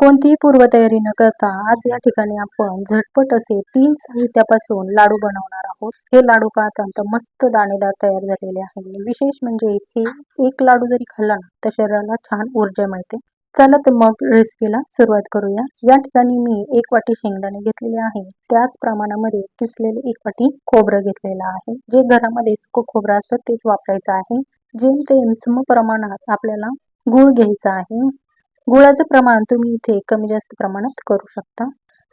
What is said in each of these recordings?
कोणतीही पूर्वतयारी न करता आज या ठिकाणी आपण झटपट असे तीन साहित्यापासून लाडू बनवणार आहोत. हे लाडू का अत्यंत मस्त दाणेदार तयार झालेले आहे? विशेष म्हणजे हे एक लाडू जरी खाल्ला ना तर शरीराला छान ऊर्जा मिळते. चला तर मग रेसिपीला सुरुवात करूया. या ठिकाणी मी एक वाटी शेंगदाणे घेतलेले आहे. त्याच प्रमाणामध्ये किसलेले एक वाटी खोबरं घेतलेलं आहे. जे घरामध्ये सुकं खोबरं असतं तेच वापरायचं आहे. जेमतेम सम प्रमाणात आपल्याला गूळ घ्यायचा आहे. गुळाचं प्रमाण तुम्ही इथे कमी जास्त प्रमाणात करू शकता.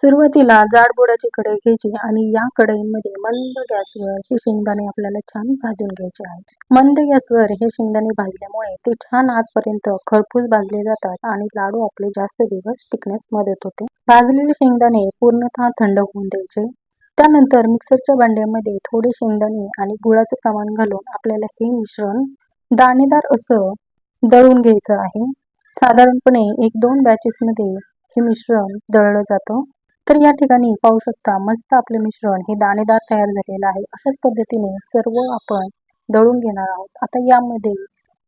सुरुवातीला जाड बुडाची कढई घ्यायची आणि या कढईमध्ये मंद गॅसवर हे शेंगदाणे आपल्याला छान भाजून घ्यायचे आहेत. मंद गॅसवर हे शेंगदाणे भाजल्यामुळे ते छान आजपर्यंत खरपूस भाजले जातात आणि लाडू आपले जास्त दिवस टिकण्यास मदत होते. भाजलेले शेंगदाणे पूर्णतः थंड होऊन द्यायचे. त्यानंतर मिक्सरच्या भांड्यामध्ये थोडे शेंगदाणे आणि गुळाचे प्रमाण घालून आपल्याला हे मिश्रण दाणेदार असं दळून घ्यायचं आहे. साधारणपणे एक दोन बॅचेसमध्ये हे मिश्रण दळलं जातं. तर या ठिकाणी पाहू शकता मस्त आपलं मिश्रण हे दाणेदार तयार झालेलं आहे. अशाच पद्धतीने सर्व आपण दळून घेणार आहोत. आता यामध्ये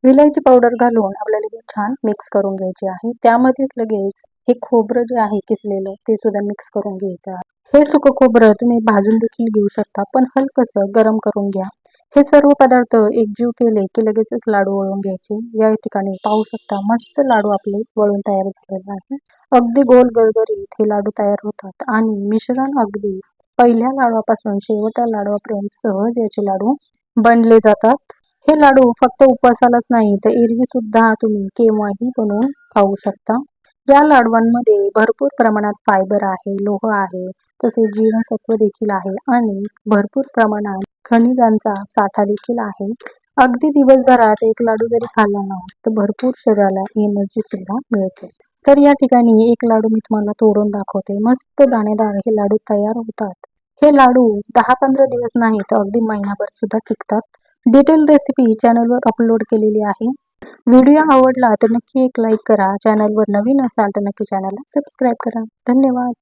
विलायची पावडर घालून आपल्याला हे छान मिक्स करून घ्यायचे आहे. त्यामध्येच लगेच हे खोबरं जे आहे किसलेलं ते सुद्धा मिक्स करून घ्यायचं आहे. हे सुकं खोबरं तुम्ही भाजून देखील घेऊ शकता पण हलकंसं गरम करून घ्या. हे सर्व पदार्थ एकजीव केले की लगेचच लाडू वळून घ्यायचे. या ठिकाणी पाहू शकता मस्त लाडू आपले वळून तयार झालेले आहे. अगदी गोल गरगरीत हे लाडू तयार होतात. आणि मिश्रण अगदी पहिल्या लाडवापासून शेवटच्या लाडवापर्यंत सहज याचे लाडू बनले जातात. हे लाडू फक्त उपवासालाच नाही तर एरवी सुद्धा तुम्ही केव्हाही बनवून खाऊ शकता. या लाडवांमध्ये भरपूर प्रमाणात फायबर आहे लोह आहे तसेच जीवनसत्व देखील आहे. आणि भरपूर प्रमाणात खनिजांचा साठा देखील आहे. अगदी दिवसभरात एक लाडू जरी खाल्ला ना तर भरपूर शरीराला एनर्जी सुद्धा मिळते. तर या ठिकाणी एक लाडू मी तुम्हाला तोडून दाखवते. मस्त दाणेदार हे लाडू तयार होतात. हे लाडू दहा पंधरा दिवस नाही तर अगदी महिनाभर सुद्धा टिकतात. डिटेल रेसिपी चॅनलवर अपलोड केलेली आहे. व्हिडिओ आवडला तर नक्की एक लाईक करा. चॅनलवर नवीन असाल तर नक्की चॅनलला सबस्क्राईब करा. धन्यवाद.